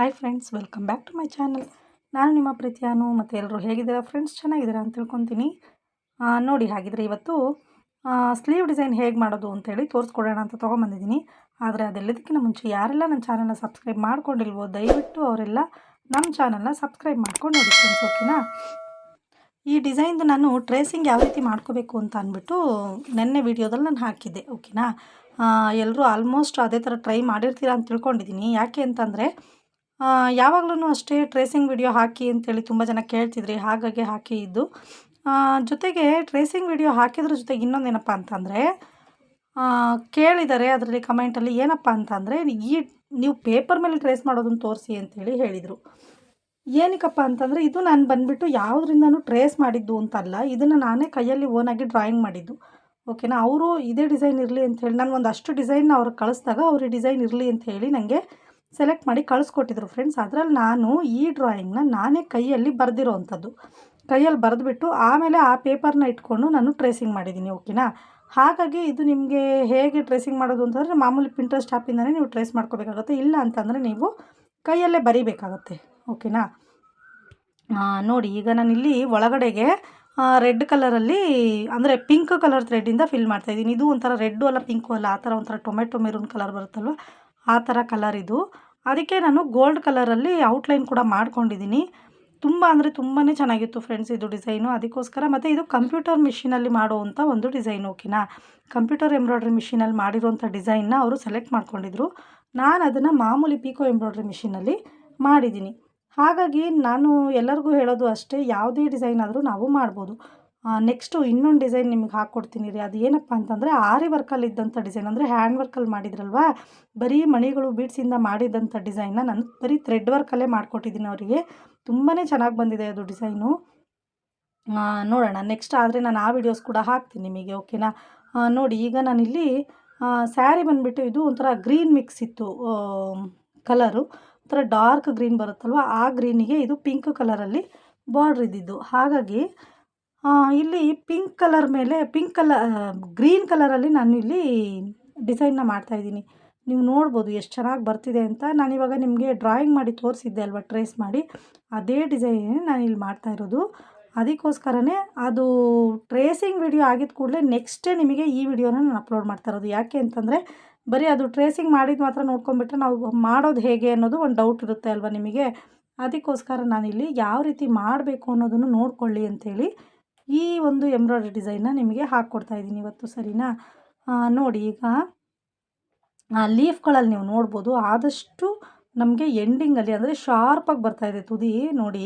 Hi friends welcome back to my channel ನಾನು ನಿಮ್ಮ ಪ್ರೀತಿಯಾನು ಮತ್ತು ಎಲ್ಲರೂ ಹೇಗಿದ್ದೀರಾ? ಫ್ರೆಂಡ್ಸ್ ಚೆನ್ನಾಗಿದ್ದೀರಾ ಅಂತ ತಿಳ್ಕೊತೀನಿ. ನೋಡಿ ಹಾಗಿದ್ರೆ ಇವತ್ತು ಸ್ಲೀವ್ ಡಿಸೈನ್ ಹೇಗೆ ಮಾಡೋದು ಅಂತೇಳಿ ತೋರಿಸ್ಕೊಡೋಣ ಅಂತ ತೊಗೊಂಬಂದಿದ್ದೀನಿ. ಆದರೆ ಅದೆಲ್ಲದಕ್ಕಿಂತ ಮುಂಚೆ ಯಾರೆಲ್ಲ ನನ್ನ ಚಾನಲ್ನ ಸಬ್ಸ್ಕ್ರೈಬ್ ಮಾಡ್ಕೊಂಡಿಲ್ವೋ, ದಯವಿಟ್ಟು ಅವರೆಲ್ಲ ನಮ್ಮ ಚಾನಲ್ನ ಸಬ್ಸ್ಕ್ರೈಬ್ ಮಾಡ್ಕೊಂಡು ನೋಡಿ ಫ್ರೆಂಡ್ಸ್ ಓಕೆನಾ ಈ ಡಿಸೈನ್ದು ನಾನು ಟ್ರೇಸಿಂಗ್ ಯಾವ ರೀತಿ ಮಾಡ್ಕೋಬೇಕು ಅಂತ ಅಂದ್ಬಿಟ್ಟು ನೆನ್ನೆ ವೀಡಿಯೋದಲ್ಲಿ ನಾನು ಹಾಕಿದ್ದೆ ಓಕೆನಾ ಎಲ್ಲರೂ ಆಲ್ಮೋಸ್ಟ್ ಅದೇ ಥರ ಟ್ರೈ ಮಾಡಿರ್ತೀರಾ ಅಂತ ತಿಳ್ಕೊಂಡಿದ್ದೀನಿ. ಯಾಕೆ ಅಂತಂದರೆ ಯಾವಾಗಲೂ ಅಷ್ಟೇ ಟ್ರೇಸಿಂಗ್ ವಿಡಿಯೋ ಹಾಕಿ ಅಂತೇಳಿ ತುಂಬ ಜನ ಕೇಳ್ತಿದ್ರಿ ಹಾಗಾಗಿ ಹಾಕಿ ಇದ್ದು. ಜೊತೆಗೆ ಟ್ರೇಸಿಂಗ್ ವಿಡಿಯೋ ಹಾಕಿದ್ರ ಜೊತೆಗೆ ಇನ್ನೊಂದೇನಪ್ಪ ಅಂತಂದರೆ ಕೇಳಿದ್ದಾರೆ ಅದರಲ್ಲಿ ಕಮೆಂಟಲ್ಲಿ ಏನಪ್ಪ ಅಂತಂದರೆ, ಈ ನೀವು ಪೇಪರ್ ಮೇಲೆ ಟ್ರೇಸ್ ಮಾಡೋದನ್ನು ತೋರಿಸಿ ಅಂತೇಳಿ ಹೇಳಿದರು. ಏನಕ್ಕಪ್ಪ ಅಂತಂದರೆ, ಇದು ನಾನು ಬಂದುಬಿಟ್ಟು ಯಾವುದರಿಂದನೂ ಟ್ರೇಸ್ ಮಾಡಿದ್ದು ಅಂತಲ್ಲ, ಇದನ್ನು ನಾನೇ ಕೈಯಲ್ಲಿ ಓನಾಗಿ ಡ್ರಾಯಿಂಗ್ ಮಾಡಿದ್ದು. ಓಕೆನಾ ಅವರು ಇದೇ ಡಿಸೈನ್ ಇರಲಿ ಹೇಳಿ, ನಾನು ಒಂದಷ್ಟು ಡಿಸೈನ್ ಅವ್ರಿಗೆ ಕಳಿಸ್ದಾಗ ಅವ್ರಿಗೆ ಡಿಸೈನ್ ಇರಲಿ ಅಂತ ಹೇಳಿ ನನಗೆ ಸೆಲೆಕ್ಟ್ ಮಾಡಿ ಕಳಿಸ್ಕೊಟ್ಟಿದ್ರು ಫ್ರೆಂಡ್ಸ್ ಅದರಲ್ಲಿ ನಾನು ಈ ಡ್ರಾಯಿಂಗ್ನ ನಾನೇ ಕೈಯಲ್ಲಿ ಬರೆದಿರೋ ಅಂಥದ್ದು ಕೈಯಲ್ಲಿ ಬರೆದ್ಬಿಟ್ಟು ಆಮೇಲೆ ಆ ಪೇಪರ್ನ ಇಟ್ಕೊಂಡು ನಾನು ಟ್ರೇಸಿಂಗ್ ಮಾಡಿದ್ದೀನಿ ಓಕೆನಾ ಹಾಗಾಗಿ ಇದು ನಿಮಗೆ ಹೇಗೆ ಟ್ರೇಸಿಂಗ್ ಮಾಡೋದು ಅಂತಂದರೆ ಮಾಮೂಲಿ ಪಿಂಟ್ರೆಸ್ಟ್ ಆ್ಯಪಿಂದನೇ ನೀವು ಟ್ರೇಸ್ ಮಾಡ್ಕೋಬೇಕಾಗುತ್ತೆ. ಇಲ್ಲ ಅಂತಂದರೆ ನೀವು ಕೈಯಲ್ಲೇ ಬರೀಬೇಕಾಗತ್ತೆ ಓಕೆನಾ ನೋಡಿ, ಈಗ ನಾನಿಲ್ಲಿ ಒಳಗಡೆಗೆ ರೆಡ್ ಕಲರಲ್ಲಿ ಅಂದರೆ ಪಿಂಕ್ ಕಲರ್ ಥ್ರೆಡ್ಡಿಂದ ಫಿಲ್ ಮಾಡ್ತಾಯಿದ್ದೀನಿ ಇದು ಒಂಥರ ರೆಡ್ಡು ಅಲ್ಲ ಪಿಂಕು ಅಲ್ಲ, ಆ ಥರ ಒಂಥರ ಟೊಮೆಟೊ ಮೆರೂನ್ ಕಲರ್ ಬರುತ್ತಲ್ವ? ಆ ಥರ ಕಲರ್ ಇದು. ಅದಕ್ಕೆ ನಾನು ಗೋಲ್ಡ್ ಕಲರಲ್ಲಿ ಔಟ್ಲೈನ್ ಕೂಡ ಮಾಡ್ಕೊಂಡಿದ್ದೀನಿ. ತುಂಬ ಅಂದರೆ ತುಂಬಾ ಚೆನ್ನಾಗಿತ್ತು ಫ್ರೆಂಡ್ಸ್ ಇದು ಡಿಸೈನು ಅದಕ್ಕೋಸ್ಕರ ಮತ್ತು ಇದು ಕಂಪ್ಯೂಟರ್ ಮಿಷಿನಲ್ಲಿ ಮಾಡುವಂಥ ಒಂದು ಡಿಸೈನ್ ಓಕೆನಾ ಕಂಪ್ಯೂಟರ್ ಎಂಬ್ರಾಯ್ಡ್ರಿ ಮಿಷಿನಲ್ಲಿ ಮಾಡಿರೋಂಥ ಡಿಸೈನ್ನ ಅವರು ಸೆಲೆಕ್ಟ್ ಮಾಡ್ಕೊಂಡಿದ್ರು. ನಾನು ಅದನ್ನು ಮಾಮೂಲಿ ಪೀಕೋ ಎಂಬ್ರಾಯ್ಡ್ರಿ ಮಿಷಿನಲ್ಲಿ ಮಾಡಿದ್ದೀನಿ. ಹಾಗಾಗಿ ನಾನು ಎಲ್ಲರಿಗೂ ಹೇಳೋದು ಅಷ್ಟೇ, ಯಾವುದೇ ಡಿಸೈನ್ ಆದರೂ ನಾವು ಮಾಡ್ಬೋದು. ನೆಕ್ಸ್ಟು ಇನ್ನೊಂದು ಡಿಸೈನ್ ನಿಮ್ಗೆ ಹಾಕ್ಕೊಡ್ತೀನಿ ರೀ. ಅದು ಏನಪ್ಪ ಅಂತಂದರೆ ಆರಿ ವರ್ಕಲ್ಲಿ ಇದ್ದಂಥ ಡಿಸೈನ್ ಅಂದರೆ ಹ್ಯಾಂಡ್ ವರ್ಕಲ್ಲಿ ಮಾಡಿದ್ರಲ್ವಾ? ಬರೀ ಮಣಿಗಳು ಬೀಡ್ಸಿಂದ ಮಾಡಿದಂಥ ಡಿಸೈನ್ನ ನಾನು ಬರೀ ಥ್ರೆಡ್ ವರ್ಕಲ್ಲೇ ಮಾಡಿಕೊಟ್ಟಿದ್ದೀನಿ ಅವರಿಗೆ. ತುಂಬಾ ಚೆನ್ನಾಗಿ ಬಂದಿದೆ ಅದು ಡಿಸೈನು ನೋಡೋಣ. ನೆಕ್ಸ್ಟ್ ಆದರೆ ನಾನು ಆ ವಿಡಿಯೋಸ್ ಕೂಡ ಹಾಕ್ತೀನಿ ನಿಮಗೆ ಓಕೆನಾ ನೋಡಿ, ಈಗ ನಾನಿಲ್ಲಿ ಸ್ಯಾರಿ ಬಂದುಬಿಟ್ಟು ಇದು ಒಂಥರ ಗ್ರೀನ್ ಮಿಕ್ಸ್ ಇತ್ತು ಕಲರು ಒಂಥರ ಡಾರ್ಕ್ ಗ್ರೀನ್ ಬರುತ್ತಲ್ವ? ಆ ಗ್ರೀನಿಗೆ ಇದು ಪಿಂಕ್ ಕಲರಲ್ಲಿ ಬಾರ್ಡ್ರ್ ಇದ್ದಿದ್ದು. ಹಾಗಾಗಿ ಇಲ್ಲಿ ಪಿಂಕ್ ಕಲರ್ ಮೇಲೆ ಪಿಂಕ್ ಕಲರ್ ಗ್ರೀನ್ ಕಲರಲ್ಲಿ ನಾನು ಇಲ್ಲಿ ಡಿಸೈನ್ನ ಮಾಡ್ತಾಯಿದ್ದೀನಿ ನೀವು ನೋಡ್ಬೋದು ಎಷ್ಟು ಚೆನ್ನಾಗಿ ಬರ್ತಿದೆ ಅಂತ. ನಾನಿವಾಗ ನಿಮಗೆ ಡ್ರಾಯಿಂಗ್ ಮಾಡಿ ತೋರಿಸಿದ್ದೆ ಅಲ್ವಾ ಟ್ರೇಸ್ ಮಾಡಿ. ಅದೇ ಡಿಸೈನ್ ನಾನು ಇಲ್ಲಿ ಮಾಡ್ತಾ ಇರೋದು. ಅದಕ್ಕೋಸ್ಕರನೇ ಅದು ಟ್ರೇಸಿಂಗ್ ವಿಡಿಯೋ ಆಗಿದ ಕೂಡಲೇ ನೆಕ್ಸ್ಟೇ ನಿಮಗೆ ಈ ವಿಡಿಯೋನ ನಾನು ಅಪ್ಲೋಡ್ ಮಾಡ್ತಾ ಇರೋದು. ಯಾಕೆ ಅಂತಂದರೆ, ಬರೀ ಅದು ಟ್ರೇಸಿಂಗ್ ಮಾಡಿದ ಮಾತ್ರ ನೋಡ್ಕೊಂಡ್ಬಿಟ್ರೆ ನಾವು ಮಾಡೋದು ಹೇಗೆ ಅನ್ನೋದು ಒಂದು ಡೌಟ್ ಇರುತ್ತೆ ಅಲ್ವಾ ನಿಮಗೆ. ಅದಕ್ಕೋಸ್ಕರ ನಾನಿಲ್ಲಿ ಯಾವ ರೀತಿ ಮಾಡಬೇಕು ಅನ್ನೋದನ್ನು ನೋಡ್ಕೊಳ್ಳಿ ಅಂಥೇಳಿ ಈ ಒಂದು ಎಂಬ್ರಾಯ್ಡ್ರಿ ಡಿಸೈನ್ನ ನಿಮಗೆ ಹಾಕ್ಕೊಡ್ತಾ ಇದ್ದೀನಿ ಇವತ್ತು ಸರಿನಾ? ನೋಡಿ ಈಗ ಲೀಫ್ಗಳಲ್ಲಿ ನೀವು ನೋಡ್ಬೋದು ಆದಷ್ಟು ನಮಗೆ ಎಂಡಿಂಗಲ್ಲಿ ಅಂದರೆ ಶಾರ್ಪಾಗಿ ಬರ್ತಾಯಿದೆ ತುದಿ, ನೋಡಿ.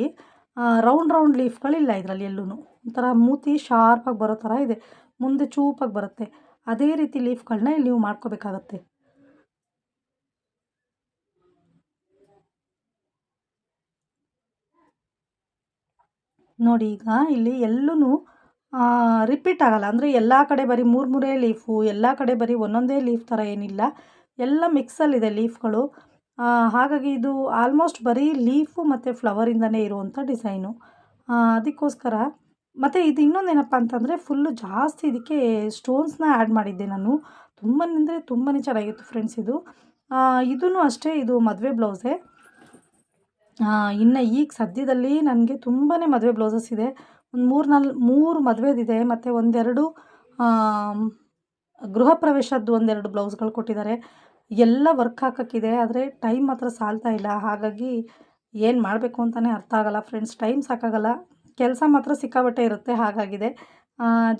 ರೌಂಡ್ ರೌಂಡ್ ಲೀಫ್ಗಳಿಲ್ಲ ಇದರಲ್ಲಿ ಎಲ್ಲೂ ಒಂಥರ ಮೂತಿ ಶಾರ್ಪಾಗಿ ಬರೋ ಥರ ಇದೆ. ಮುಂದೆ ಚೂಪಾಗಿ ಬರುತ್ತೆ. ಅದೇ ರೀತಿ ಲೀಫ್ಗಳನ್ನ ಇಲ್ಲಿ ನೀವು ಮಾಡ್ಕೋಬೇಕಾಗತ್ತೆ. ನೋಡಿ ಈಗ ಇಲ್ಲಿ ಎಲ್ಲೂ ರಿಪೀಟ್ ಆಗಲ್ಲ. ಅಂದರೆ ಎಲ್ಲ ಕಡೆ ಬರೀ ಮೂರು ಮೂರೇ ಲೀಫು ಎಲ್ಲ ಕಡೆ ಬರೀ ಒಂದೊಂದೇ ಲೀಫ್ ಥರ ಏನಿಲ್ಲ. ಎಲ್ಲ ಮಿಕ್ಸಲ್ಲಿದೆ ಲೀಫ್ಗಳು ಹಾಗಾಗಿ ಇದು ಆಲ್ಮೋಸ್ಟ್ ಬರೀ ಲೀಫು ಮತ್ತು ಫ್ಲವರಿಂದನೇ ಇರುವಂಥ ಡಿಸೈನು ಅದಕ್ಕೋಸ್ಕರ ಮತ್ತು ಇದು ಇನ್ನೊಂದು ಏನಪ್ಪ ಅಂತಂದರೆ ಫುಲ್ಲು ಜಾಸ್ತಿ ಇದಕ್ಕೆ ಸ್ಟೋನ್ಸ್ನ ಆ್ಯಡ್ ಮಾಡಿದ್ದೆ ನಾನು. ತುಂಬ ಅಂದರೆ ತುಂಬಾ ಚೆನ್ನಾಗಿತ್ತು ಫ್ರೆಂಡ್ಸ್ ಇದು. ಇದೂ ಅಷ್ಟೇ, ಇದು ಮದುವೆ ಬ್ಲೌಸೇ ಇನ್ನು ಈಗ ಸದ್ಯದಲ್ಲಿ ನನಗೆ ತುಂಬಾ ಮದುವೆ ಬ್ಲೌಸಸ್ ಇದೆ. ಒಂದು ಮೂರು ನಾಲ್, ಮೂರು ಮದುವೆದಿದೆ, ಮತ್ತು ಒಂದೆರಡು ಗೃಹ ಪ್ರವೇಶದ್ದು ಒಂದೆರಡು ಬ್ಲೌಸ್ಗಳು ಕೊಟ್ಟಿದ್ದಾರೆ. ಎಲ್ಲ ವರ್ಕ್ ಹಾಕೋಕ್ಕಿದೆ, ಆದರೆ ಟೈಮ್ ಮಾತ್ರ ಸಾಲ್ತಾ ಇಲ್ಲ. ಹಾಗಾಗಿ ಏನು ಮಾಡಬೇಕು ಅಂತಲೇ ಅರ್ಥ ಆಗಲ್ಲ ಫ್ರೆಂಡ್ಸ್, ಟೈಮ್ ಸಾಕಾಗಲ್ಲ. ಕೆಲಸ ಮಾತ್ರ ಸಿಕ್ಕಾಬಟ್ಟೆ ಇರುತ್ತೆ, ಹಾಗಾಗಿದೆ.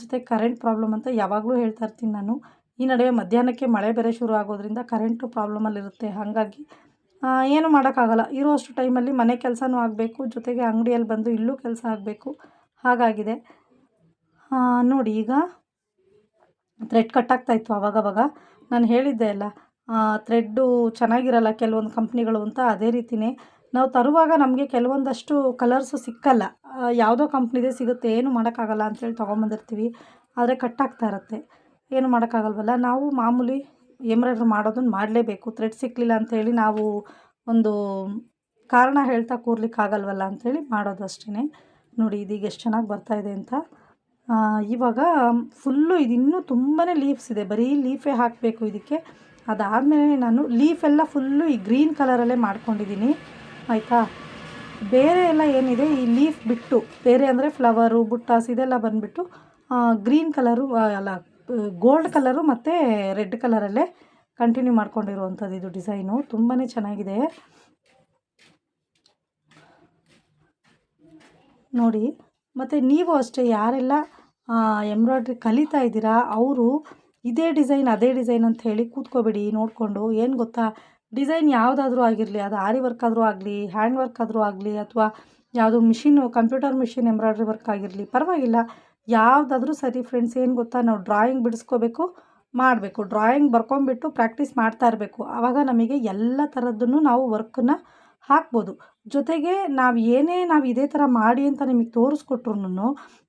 ಜೊತೆ ಕರೆಂಟ್ ಪ್ರಾಬ್ಲಮ್ ಅಂತ ಯಾವಾಗಲೂ ಹೇಳ್ತಾ ಇರ್ತೀನಿ ನಾನು. ಈ ನಡುವೆ ಮಧ್ಯಾಹ್ನಕ್ಕೆ ಮಳೆ ಬೇರೆ ಶುರು ಆಗೋದ್ರಿಂದ ಕರೆಂಟು ಪ್ರಾಬ್ಲಮಲ್ಲಿರುತ್ತೆ. ಹಾಗಾಗಿ ಏನು ಮಾಡೋಕ್ಕಾಗಲ್ಲ. ಇರೋಷ್ಟು ಟೈಮಲ್ಲಿ ಮನೆ ಕೆಲಸನೂ ಆಗಬೇಕು, ಜೊತೆಗೆ ಅಂಗಡಿಯಲ್ಲಿ ಬಂದು ಇಲ್ಲೂ ಕೆಲಸ ಆಗಬೇಕು. ಹಾಗಾಗಿದೆ. ನೋಡಿ ಈಗ ಥ್ರೆಡ್ ಕಟ್ಟಾಗ್ತಾಯಿತ್ತು ಅವಾಗವಾಗ ನಾನು ಹೇಳಿದ್ದೆ ಅಲ್ಲ ಥ್ರೆಡ್ಡು ಚೆನ್ನಾಗಿರಲ್ಲ ಕೆಲವೊಂದು ಕಂಪ್ನಿಗಳು ಅಂತ. ಅದೇ ರೀತಿಯೇ ನಾವು ತರುವಾಗ ನಮಗೆ ಕೆಲವೊಂದಷ್ಟು ಕಲರ್ಸು ಸಿಕ್ಕಲ್ಲ. ಯಾವುದೋ ಕಂಪ್ನಿದೇ ಸಿಗುತ್ತೆ. ಏನು ಮಾಡೋಕ್ಕಾಗಲ್ಲ ಅಂತೇಳಿ ತೊಗೊಂಬಂದಿರ್ತೀವಿ. ಆದರೆ ಕಟ್ಟಾಗ್ತಾ ಇರುತ್ತೆ. ಏನು ಮಾಡೋಕ್ಕಾಗಲ್ವಲ್ಲ. ನಾವು ಮಾಮೂಲಿ ಎಂಬ್ರಾಯ್ಡ್ರಿ ಮಾಡೋದನ್ನು ಮಾಡಲೇಬೇಕು. ಥ್ರೆಡ್ ಸಿಕ್ಕಲಿಲ್ಲ ಅಂಥೇಳಿ ನಾವು ಒಂದು ಕಾರಣ ಹೇಳ್ತಾ ಕೂರ್ಲಿಕ್ಕಾಗಲ್ವಲ್ಲ ಅಂಥೇಳಿ ಮಾಡೋದು ಅಷ್ಟೇ ನೋಡಿ, ಇದೀಗ ಎಷ್ಟು ಚೆನ್ನಾಗಿ ಬರ್ತಾಯಿದೆ ಅಂತ. ಇವಾಗ ಫುಲ್ಲು ಇದು ಇನ್ನೂ ತುಂಬಾ ಲೀಫ್ಸ್ ಇದೆ. ಬರೀ ಲೀಫೇ ಹಾಕಬೇಕು ಇದಕ್ಕೆ. ಅದಾದಮೇಲೆ ನಾನು ಲೀಫೆಲ್ಲ ಫುಲ್ಲು ಈ ಗ್ರೀನ್ ಕಲರಲ್ಲೇ ಮಾಡ್ಕೊಂಡಿದ್ದೀನಿ. ಆಯಿತಾ? ಬೇರೆ ಎಲ್ಲ ಏನಿದೆ? ಈ ಲೀಫ್ ಬಿಟ್ಟು, ಬೇರೆ ಅಂದರೆ ಫ್ಲವರು ಬುಟ್ಟಾಸ್ ಇದೆಲ್ಲ ಬಂದುಬಿಟ್ಟು ಗ್ರೀನ್ ಕಲರು ಅಲ್ಲ ಗೋಲ್ಡ್ ಕಲರು ಮತ್ತು ರೆಡ್ ಕಲರಲ್ಲೇ ಕಂಟಿನ್ಯೂ ಮಾಡ್ಕೊಂಡಿರುವಂಥದ್ದು ಇದು ಡಿಸೈನು. ತುಂಬಾ ಚೆನ್ನಾಗಿದೆ. ನೋಡಿ, ಮತ್ತು ನೀವು ಅಷ್ಟೇ ಯಾರೆಲ್ಲ ಎಂಬ್ರಾಯ್ಡ್ರಿ ಕಲಿತಾ ಇದ್ದೀರಾ, ಅವರು ಇದೇ ಡಿಸೈನ್, ಅದೇ ಡಿಸೈನ್ ಅಂತ ಹೇಳಿ ಕೂತ್ಕೋಬೇಡಿ, ನೋಡಿಕೊಂಡು. ಏನು ಗೊತ್ತಾ? ಡಿಸೈನ್ ಯಾವುದಾದ್ರೂ ಆಗಿರಲಿ, ಅದು ಆರಿ ವರ್ಕ್ ಆದರೂ ಆಗಲಿ, ಹ್ಯಾಂಡ್ ವರ್ಕ್ ಆದರೂ ಆಗಲಿ, ಅಥವಾ ಯಾವುದೋ machine computer machine embroidery work ಆಗಿರಲಿ, ಪರವಾಗಿಲ್ಲ. ಯಾವುದಾದ್ರೂ ಸರಿ ಫ್ರೆಂಡ್ಸ್ ಏನು ಗೊತ್ತಾ? ನಾವು ಡ್ರಾಯಿಂಗ್ ಬಿಡಿಸ್ಕೋಬೇಕು, ಮಾಡಬೇಕು. ಡ್ರಾಯಿಂಗ್ ಬರ್ಕೊಂಬಿಟ್ಟು ಪ್ರಾಕ್ಟೀಸ್ ಮಾಡ್ತಾ ಇರಬೇಕು. ಆವಾಗ ನಮಗೆ ಎಲ್ಲ ಥರದ್ದನ್ನು ನಾವು ವರ್ಕನ್ನ ಹಾಕ್ಬೋದು. ಜೊತೆಗೆ ನಾವು ಏನೇ ನಾವು ಇದೇ ಥರ ಮಾಡಿ ಅಂತ ನಿಮಗೆ ತೋರಿಸ್ಕೊಟ್ರು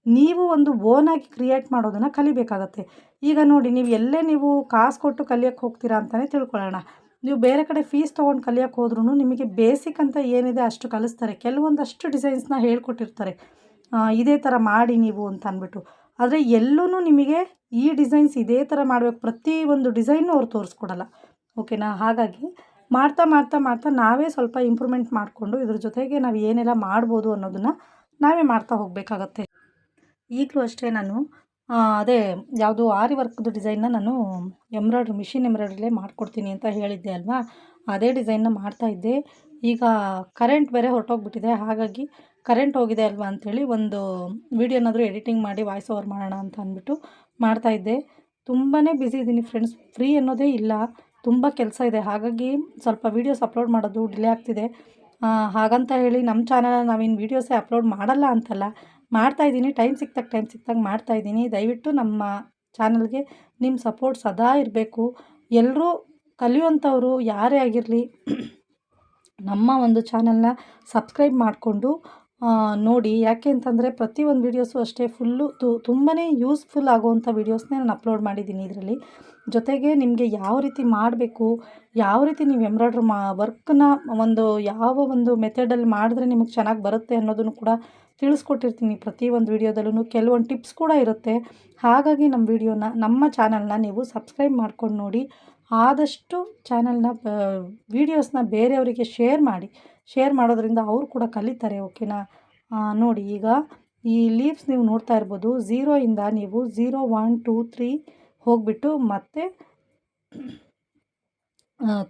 ನೀವು ಒಂದು ಓನಾಗಿ ಕ್ರಿಯೇಟ್ ಮಾಡೋದನ್ನು ಕಲಿಬೇಕಾಗತ್ತೆ. ಈಗ ನೋಡಿ, ನೀವು ಎಲ್ಲೇ ನೀವು ಕಾಸು ಕೊಟ್ಟು ಕಲಿಯೋಕ್ಕೆ ಹೋಗ್ತೀರಾ ಅಂತಲೇ ತಿಳ್ಕೊಳ್ಳೋಣ. ನೀವು ಬೇರೆ ಕಡೆ ಫೀಸ್ ತೊಗೊಂಡು ಕಲಿಯೋಕ್ಕೆ ಹೋದ್ರೂ ನಿಮಗೆ ಬೇಸಿಕ್ ಅಂತ ಏನಿದೆ ಅಷ್ಟು ಕಲಿಸ್ತಾರೆ. ಕೆಲವೊಂದಷ್ಟು ಡಿಸೈನ್ಸ್ನ ಹೇಳ್ಕೊಟ್ಟಿರ್ತಾರೆ. ಇದೇ ಥರ ಮಾಡಿ ನೀವು ಅಂತ ಅಂದ್ಬಿಟ್ಟು. ಆದರೆ ಎಲ್ಲೂ ನಿಮಗೆ ಈ ಡಿಸೈನ್ಸ್ ಇದೇ ಥರ ಮಾಡಬೇಕು. ಪ್ರತಿ ಒಂದು ಡಿಸೈನು ಅವ್ರು ತೋರಿಸ್ಕೊಡಲ್ಲ. ಓಕೆನಾ ಹಾಗಾಗಿ ಮಾಡ್ತಾ ಮಾಡ್ತಾ ಮಾಡ್ತಾ ನಾವೇ ಸ್ವಲ್ಪ ಇಂಪ್ರೂವ್ಮೆಂಟ್ ಮಾಡಿಕೊಂಡು ಇದ್ರ ಜೊತೆಗೆ ನಾವು ಏನೆಲ್ಲ ಮಾಡ್ಬೋದು ಅನ್ನೋದನ್ನು ನಾವೇ ಮಾಡ್ತಾ ಹೋಗಬೇಕಾಗತ್ತೆ. ಈಗಲೂ ಅಷ್ಟೇ ನಾನು ಅದೇ ಯಾವುದು ಆರಿ ವರ್ಕ್ದು ಡಿಸೈನ್ನ ನಾನು ಎಂಬ್ರಾಯ್ಡ್ರಿ ಮಿಷಿನ್ ಎಂಬ್ರಾಯ್ಡ್ರಿಲೇ ಮಾಡಿಕೊಡ್ತೀನಿ ಅಂತ ಹೇಳಿದ್ದೆ ಅಲ್ವಾ? ಅದೇ ಡಿಸೈನ್ನ ಮಾಡ್ತಾಯಿದ್ದೆ ಈಗ ಕರೆಂಟ್ ಬೇರೆ ಹೊರಟೋಗ್ಬಿಟ್ಟಿದೆ. ಹಾಗಾಗಿ ಕರೆಂಟ್ ಹೋಗಿದೆ ಅಲ್ವಾ ಅಂಥೇಳಿ ಒಂದು ವೀಡಿಯೋನಾದರೂ ಎಡಿಟಿಂಗ್ ಮಾಡಿ ವಾಯ್ಸ್ ಓವರ್ ಮಾಡೋಣ ಅಂತ ಅಂದ್ಬಿಟ್ಟು ಮಾಡ್ತಾಯಿದ್ದೆ ತುಂಬಾ ಬ್ಯುಸಿ ಇದ್ದೀನಿ ಫ್ರೆಂಡ್ಸ್ ಫ್ರೀ ಅನ್ನೋದೇ ಇಲ್ಲ. ತುಂಬ ಕೆಲಸ ಇದೆ. ಹಾಗಾಗಿ ಸ್ವಲ್ಪ ವೀಡಿಯೋಸ್ ಅಪ್ಲೋಡ್ ಮಾಡೋದು ಡಿಲೇ ಆಗ್ತಿದೆ. ಹಾಗಂತ ಹೇಳಿ ನಮ್ಮ ಚಾನಲ್ ನಾವಿನ್ನು ವೀಡಿಯೋಸೇ ಅಪ್ಲೋಡ್ ಮಾಡಲ್ಲ ಅಂತಲ್ಲ. ಮಾಡ್ತಾಯಿದ್ದೀನಿ ಟೈಮ್ ಸಿಕ್ತಾಗ ಟೈಮ್ ಸಿಕ್ತಾಗ ಮಾಡ್ತಾಯಿದ್ದೀನಿ ದಯವಿಟ್ಟು ನಮ್ಮ ಚಾನಲ್ಗೆ ನಿಮ್ಮ ಸಪೋರ್ಟ್ ಸದಾ ಇರಬೇಕು. ಎಲ್ಲರೂ ಕಲಿಯುವಂಥವ್ರು ಯಾರೇ ಆಗಿರಲಿ, ನಮ್ಮ ಒಂದು ಚಾನಲ್ನ ಸಬ್ಸ್ಕ್ರೈಬ್ ಮಾಡಿಕೊಂಡು ನೋಡಿ, ಯಾಕೆ ಅಂತಂದರೆ ಪ್ರತಿಯೊಂದು ವೀಡಿಯೋಸು ಅಷ್ಟೇ ಫುಲ್ಲು ತುಂಬಾ ಯೂಸ್ಫುಲ್ ಆಗುವಂಥ ವೀಡಿಯೋಸ್ನೇ ನಾನು ಅಪ್ಲೋಡ್ ಮಾಡಿದ್ದೀನಿ ಇದರಲ್ಲಿ. ಜೊತೆಗೆ ನಿಮಗೆ ಯಾವ ರೀತಿ ಮಾಡಬೇಕು, ಯಾವ ರೀತಿ ನೀವು ಎಂಬ್ರಾಯ್ಡ್ರಿ ಮಾ ವರ್ಕ್ನ ಒಂದು, ಯಾವ ಒಂದು ಮೆಥಡಲ್ಲಿ ಮಾಡಿದ್ರೆ ನಿಮಗೆ ಚೆನ್ನಾಗಿ ಬರುತ್ತೆ ಅನ್ನೋದನ್ನು ಕೂಡ ತಿಳಿಸ್ಕೊಟ್ಟಿರ್ತೀನಿ ಪ್ರತಿ ಒಂದು ವೀಡಿಯೋದಲ್ಲೂ ಕೆಲವೊಂದು ಟಿಪ್ಸ್ ಕೂಡ ಇರುತ್ತೆ. ಹಾಗಾಗಿ ನಮ್ಮ ವೀಡಿಯೋನ ನಮ್ಮ ಚಾನಲ್ನ ನೀವು ಸಬ್ಸ್ಕ್ರೈಬ್ ಮಾಡ್ಕೊಂಡು ನೋಡಿ, ಆದಷ್ಟು ಚಾನಲ್ನ ವೀಡಿಯೋಸ್ನ ಬೇರೆಯವರಿಗೆ ಶೇರ್ ಮಾಡಿ. ಶೇರ್ ಮಾಡೋದ್ರಿಂದ ಅವರು ಕೂಡ ಕಲಿತಾರೆ ಓಕೆನಾ ನೋಡಿ ಈಗ ಈ ಲೀವ್ಸ್ ನೀವು ನೋಡ್ತಾ ಇರ್ಬೋದು ಝೀರೋಯಿಂದ ನೀವು ಝೀರೋ ಒನ್ ಟೂ ತ್ರೀ ಹೋಗಿಬಿಟ್ಟು ಮತ್ತೆ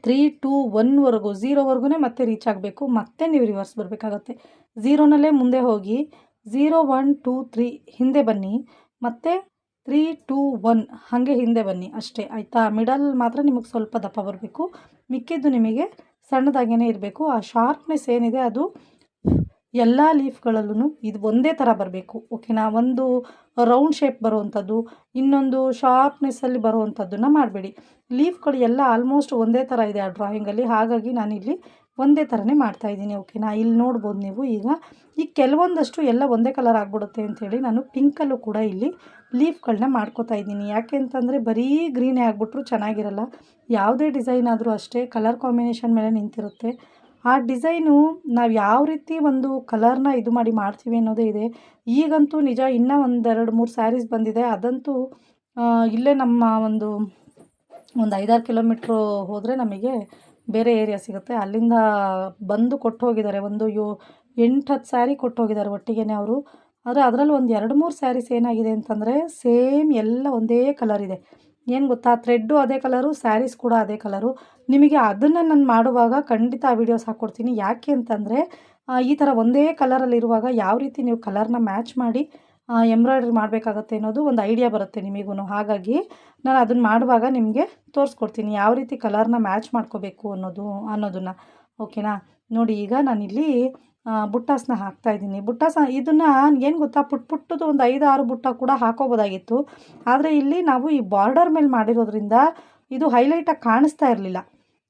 ತ್ರೀ ಟೂ ಒನ್ವರೆಗೂ ಝೀರೋವರೆಗೂ ಮತ್ತೆ ರೀಚ್ ಆಗಬೇಕು, ಮತ್ತೆ ನೀವು ರಿವರ್ಸ್ ಬರಬೇಕಾಗತ್ತೆ. ಝೀರೋನಲ್ಲೇ ಮುಂದೆ ಹೋಗಿ ಝೀರೋ ಒನ್ ಟೂ ತ್ರೀ ಹಿಂದೆ ಬನ್ನಿ, ಮತ್ತೆ ತ್ರೀ ಟೂ ಒನ್ ಹಾಗೆ ಹಿಂದೆ ಬನ್ನಿ ಅಷ್ಟೇ, ಆಯಿತಾ? ಮಿಡಲ್ ಮಾತ್ರ ನಿಮಗೆ ಸ್ವಲ್ಪ ದಪ್ಪ ಬರಬೇಕು, ಮಿಕ್ಕಿದ್ದು ನಿಮಗೆ ಸಣ್ಣದಾಗೇ ಇರಬೇಕು. ಆ ಶಾರ್ಪ್ನೆಸ್ ಏನಿದೆ ಅದು ಎಲ್ಲ ಲೀಫ್ಗಳಲ್ಲೂ ಇದು ಒಂದೇ ಥರ ಬರಬೇಕು. ಓಕೆನಾ ಒಂದು ರೌಂಡ್ ಶೇಪ್ ಬರುವಂಥದ್ದು ಇನ್ನೊಂದು ಶಾರ್ಪ್ನೆಸ್ಸಲ್ಲಿ ಬರುವಂಥದ್ದನ್ನು ಮಾಡಬೇಡಿ. ಲೀಫ್ಗಳು ಎಲ್ಲ ಆಲ್ಮೋಸ್ಟ್ ಒಂದೇ ಥರ ಇದೆ ಆ ಡ್ರಾಯಿಂಗಲ್ಲಿ ಹಾಗಾಗಿ ನಾನಿಲ್ಲಿ ಒಂದೇ ಥರನೇ ಮಾಡ್ತಾಯಿದ್ದೀನಿ ಓಕೆನಾ ಇಲ್ಲಿ ನೋಡ್ಬೋದು ನೀವು ಈಗ. ಈ ಕೆಲವೊಂದಷ್ಟು ಎಲ್ಲ ಒಂದೇ ಕಲರ್ ಆಗಿಬಿಡುತ್ತೆ ಅಂಥೇಳಿ ನಾನು ಪಿಂಕಲ್ಲೂ ಕೂಡ ಇಲ್ಲಿ ಲೀಫ್ಗಳನ್ನ ಮಾಡ್ಕೋತಾ ಇದ್ದೀನಿ. ಯಾಕೆ ಅಂತಂದರೆ ಬರೀ ಗ್ರೀನೇ ಆಗಿಬಿಟ್ರು ಚೆನ್ನಾಗಿರಲ್ಲ. ಯಾವುದೇ ಡಿಸೈನ್ ಆದರೂ ಅಷ್ಟೇ ಕಲರ್ ಕಾಂಬಿನೇಷನ್ ಮೇಲೆ ನಿಂತಿರುತ್ತೆ. ಆ ಡಿಸೈನು ನಾವು ಯಾವ ರೀತಿ ಒಂದು ಕಲರ್ನ ಇದು ಮಾಡಿ ಮಾಡ್ತೀವಿ ಅನ್ನೋದೇ ಇದೆ. ಈಗಂತೂ ನಿಜ ಇನ್ನೂ ಒಂದೆರಡು ಮೂರು ಸ್ಯಾರೀಸ್ ಬಂದಿದೆ. ಅದಂತೂ ಇಲ್ಲೇ ನಮ್ಮ ಒಂದು ಒಂದು ಐದಾರು ಕಿಲೋಮೀಟ್ರು ಹೋದರೆ ನಮಗೆ ಬೇರೆ ಏರಿಯಾ ಸಿಗುತ್ತೆ. ಅಲ್ಲಿಂದ ಬಂದು ಕೊಟ್ಟು ಹೋಗಿದ್ದಾರೆ ಒಂದು ಯೋ, ಎಂಟು, ಹತ್ತು ಸ್ಯಾರಿ ಕೊಟ್ಟು ಹೋಗಿದ್ದಾರೆ ಒಟ್ಟಿಗೆ ಅವರು. ಆದರೆ ಅದರಲ್ಲಿ ಒಂದು ಎರಡು ಮೂರು ಸ್ಯಾರೀಸ್ ಏನಾಗಿದೆ ಅಂತಂದರೆ ಸೇಮ್ ಎಲ್ಲ ಒಂದೇ ಕಲರ್ ಇದೆ. ಏನು ಗೊತ್ತಾ? ಥ್ರೆಡ್ಡು ಅದೇ ಕಲರು ಸ್ಯಾರೀಸ್ ಕೂಡ ಅದೇ ಕಲರು ನಿಮಗೆ ಅದನ್ನು ನಾನು ಮಾಡುವಾಗ ಖಂಡಿತ ಆ ವಿಡಿಯೋಸ್ ಹಾಕ್ಕೊಡ್ತೀನಿ. ಯಾಕೆ ಅಂತಂದರೆ ಈ ಥರ ಒಂದೇ ಕಲರಲ್ಲಿರುವಾಗ ಯಾವ ರೀತಿ ನೀವು ಕಲರ್ನ ಮ್ಯಾಚ್ ಮಾಡಿ ಎಂಬ್ರಾಯ್ಡ್ರಿ ಮಾಡಬೇಕಾಗತ್ತೆ ಅನ್ನೋದು ಒಂದು ಐಡಿಯಾ ಬರುತ್ತೆ ನಿಮಗೂ ಹಾಗಾಗಿ ನಾನು ಅದನ್ನು ಮಾಡುವಾಗ ನಿಮಗೆ ತೋರಿಸ್ಕೊಡ್ತೀನಿ ಯಾವ ರೀತಿ ಕಲರ್ನ ಮ್ಯಾಚ್ ಮಾಡ್ಕೋಬೇಕು ಅನ್ನೋದು, ಅನ್ನೋದನ್ನು. ಓಕೆನಾ ನೋಡಿ, ಈಗ ನಾನಿಲ್ಲಿ ಬುಟ್ಟಾಸನ್ನ ಹಾಕ್ತಾಯಿದ್ದೀನಿ ಬುಟ್ಟಾಸ, ಇದನ್ನು ಏನು ಗೊತ್ತಾ? ಪುಟ್ ಪುಟ್ಟದು ಒಂದು ಐದು ಆರು ಬುಟ್ಟ ಕೂಡ ಹಾಕೋಬೋದಾಗಿತ್ತು. ಆದರೆ ಇಲ್ಲಿ ನಾವು ಈ ಬಾರ್ಡರ್ ಮೇಲೆ ಮಾಡಿರೋದ್ರಿಂದ ಇದು ಹೈಲೈಟಾಗಿ ಕಾಣಿಸ್ತಾ ಇರಲಿಲ್ಲ.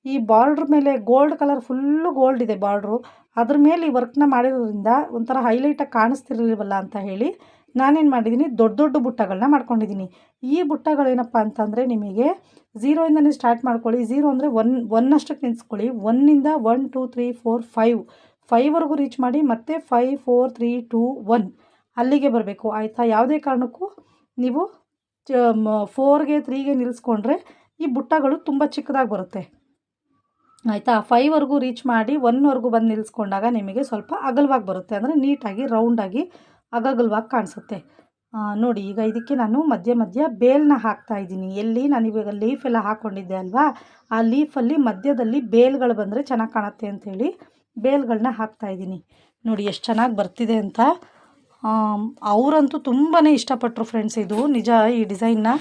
ಈ ಬಾರ್ಡ್ರ್ ಮೇಲೆ ಗೋಲ್ಡ್ ಕಲರ್ ಫುಲ್ಲು ಗೋಲ್ಡ್ ಇದೆ ಬಾರ್ಡ್ರು ಅದ್ರ ಮೇಲೆ ಈ ವರ್ಕ್ನ ಮಾಡಿರೋದ್ರಿಂದ ಒಂಥರ ಹೈಲೈಟಾಗಿ ಕಾಣಿಸ್ತಿರ್ಲಿಲ್ವಲ್ಲ ಅಂತ ಹೇಳಿ ನಾನೇನು ಮಾಡಿದ್ದೀನಿ? ದೊಡ್ಡ ದೊಡ್ಡ ಬುಟ್ಟಗಳನ್ನ ಮಾಡ್ಕೊಂಡಿದ್ದೀನಿ. ಈ ಬುಟ್ಟಗಳೇನಪ್ಪ ಅಂತಂದರೆ ನಿಮಗೆ ಝೀರೋಯಿಂದನೇ ಸ್ಟಾರ್ಟ್ ಮಾಡ್ಕೊಳ್ಳಿ. ಝೀರೋ ಅಂದರೆ ಒನ್ ಒನ್ ಅಷ್ಟಕ್ಕೆ ನಿಲ್ಲಿಸ್ಕೊಳ್ಳಿ ಒನ್ನಿಂದ one, two, three, four, five. ಫೈವ್ವರೆಗೂ reach ಮಾಡಿ ಮತ್ತೆ five, four, three, two, one. ಅಲ್ಲಿಗೆ ಬರಬೇಕು. ಆಯಿತಾ? ಯಾವುದೇ ಕಾರಣಕ್ಕೂ ನೀವು ಫೋರ್ಗೆ, ತ್ರೀಗೆ ನಿಲ್ಲಿಸ್ಕೊಂಡ್ರೆ ಈ ಬುಟ್ಟಗಳು ತುಂಬ ಚಿಕ್ಕದಾಗಿ ಬರುತ್ತೆ. ಆಯಿತಾ? ಫೈವ್ವರೆಗೂ ರೀಚ್ ಮಾಡಿ ಒನ್ವರೆಗೂ ಬಂದು ನಿಲ್ಲಿಸ್ಕೊಂಡಾಗ ನಿಮಗೆ ಸ್ವಲ್ಪ ಅಗಲವಾಗಿ ಬರುತ್ತೆ. ಅಂದರೆ ನೀಟಾಗಿ, ರೌಂಡಾಗಿ ಅಗಗಲವಾಗಿ ಕಾಣಿಸುತ್ತೆ. ನೋಡಿ, ಈಗ ಇದಕ್ಕೆ ನಾನು ಮಧ್ಯ ಮಧ್ಯ ಬೇಲ್ನ ಹಾಕ್ತಾ ಇದ್ದೀನಿ. ಎಲ್ಲಿ? ನಾನು ಇವಾಗ ಲೀಫ್ ಎಲ್ಲ ಹಾಕ್ಕೊಂಡಿದ್ದೆ ಅಲ್ವಾ? ಆ ಲೀಫಲ್ಲಿ ಮಧ್ಯದಲ್ಲಿ ಬೇಲ್ಗಳು ಬಂದರೆ ಚೆನ್ನಾಗಿ ಕಾಣುತ್ತೆ ಅಂಥೇಳಿ ಬೇಲ್ಗಳನ್ನ ಹಾಕ್ತಾ ಇದ್ದೀನಿ. ನೋಡಿ, ಎಷ್ಟು ಚೆನ್ನಾಗಿ ಬರ್ತಿದೆ ಅಂತ. ಅವರಂತೂ ತುಂಬಾ ಇಷ್ಟಪಟ್ಟರು ಫ್ರೆಂಡ್ಸ್ ಇದು. ನಿಜ, ಈ ಡಿಸೈನ್ನ.